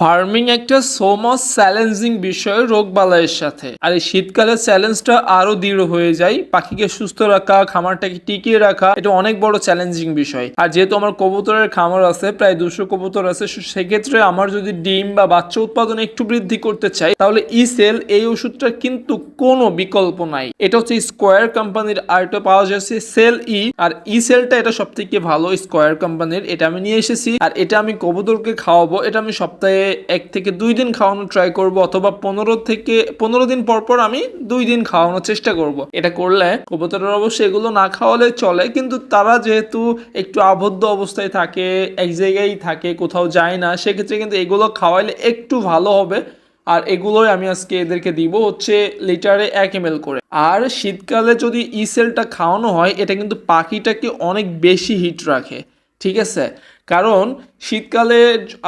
Farming একটা so much challenging বিষয় রোগ বালাইয়ের সাথে। আর এই শীতকালে চ্যালেঞ্জটা আরও দৃঢ় হয়ে যায়। পাখিকে সুস্থ রাখা, খামারটাকে টিকিয়ে রাখা, এটা অনেক বড় চ্যালেঞ্জিং বিষয়। আর যেহেতু আমার কবুতরের খামার আছে, প্রায় দুশো কবুতর আছে সেক্ষেত্রে আমার যদি ডিম বা বাচ্চা উৎপাদন একটু বৃদ্ধি করতে চাই, তাহলে ই সেল এই ওষুধটার কিন্তু কোনো বিকল্প নাই। এটা হচ্ছে স্কোয়ার কোম্পানির আর এটা পাওয়া যাচ্ছে সেল ই। আর ই সেলটা এটা সব থেকে ভালো স্কোয়ার কোম্পানির। এটা আমি নিয়ে এসেছি। আর এটা আমি কবুতরকে খাওয়াবো। এটা আমি সপ্তাহে এক থেকে দুই দিন খাওয়ানোর ট্রাই করব অথবা পনেরো থেকে, পনেরো দিন পর পর আমি দুই দিন খাওয়ানোর চেষ্টা করব। এটা করলে কবুতরের অবশ্যই এগুলো না খাওয়ালে চলে, কিন্তু তারা যেহেতু একটু আবদ্ধ অবস্থায় থাকে, এক জায়গায় থাকে, কোথাও যায় না, সেক্ষেত্রে কিন্তু এগুলো খাওয়াইলে একটু ভালো হবে। আর এগুলোই আমি আজকে এদেরকে দিব হচ্ছে লিটারে এক এম করে। আর শীতকালে যদি ই সেলটা খাওয়ানো হয়, এটা কিন্তু পাখিটাকে অনেক বেশি হিট রাখে, ঠিক আছে? কারণ শীতকালে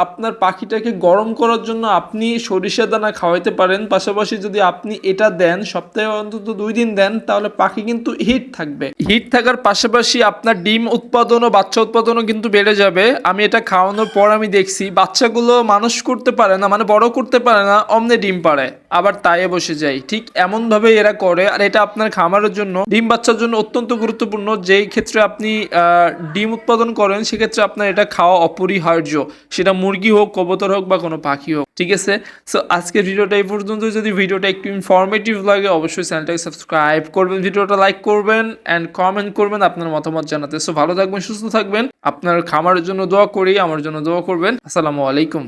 আপনার পাখিটাকে গরম করার জন্য আপনি সরিষা দানা খাওয়াইতে পারেন। পাশাপাশি যদি আপনি এটা দেন, সপ্তাহে অন্তত দুই দিন দেন, তাহলে পাখি কিন্তু হিট থাকবে। হিট থাকার পাশাপাশি আপনার ডিম উৎপাদন ও বাচ্চা উৎপাদনও কিন্তু বেড়ে যাবে। আমি এটা খাওয়ানোর পর আমি দেখছি, বাচ্চাগুলো মানুষ করতে পারে না মানে বড় করতে পারে না, অমনে ডিম পারে আবার তাইয়ে বসে যায়। ঠিক এমন ভাবে এরা করে, আর এটা আপনার খামারের জন্য। ডিম বাচ্চার জন্য অত্যন্ত গুরুত্বপূর্ণ। যেই ক্ষেত্রে আপনি ডিম উৎপাদন করেন, সেক্ষেত্রে আপনার এটা খাওয়া অপরিহার্য। সেটা মুরগি হোক, কবুতর হোক বা কোনো পাখি হোক। ঠিক আছে? সো আজকের ভিডিওটা এই পর্যন্ত যদি ভিডিওটা একটু ইনফরমেটিভ লাগে, অবশ্যই চ্যানেলটাকে সাবস্ক্রাইব করবেন, ভিডিওটা লাইক করবেন অ্যান্ড কমেন্ট করবেন আপনার মতামত জানাতে। সো ভালো থাকবেন, সুস্থ থাকবেন। আপনার খামারের জন্য দোয়া করি, আমার জন্য দোয়া করবেন। আসসালামু আলাইকুম।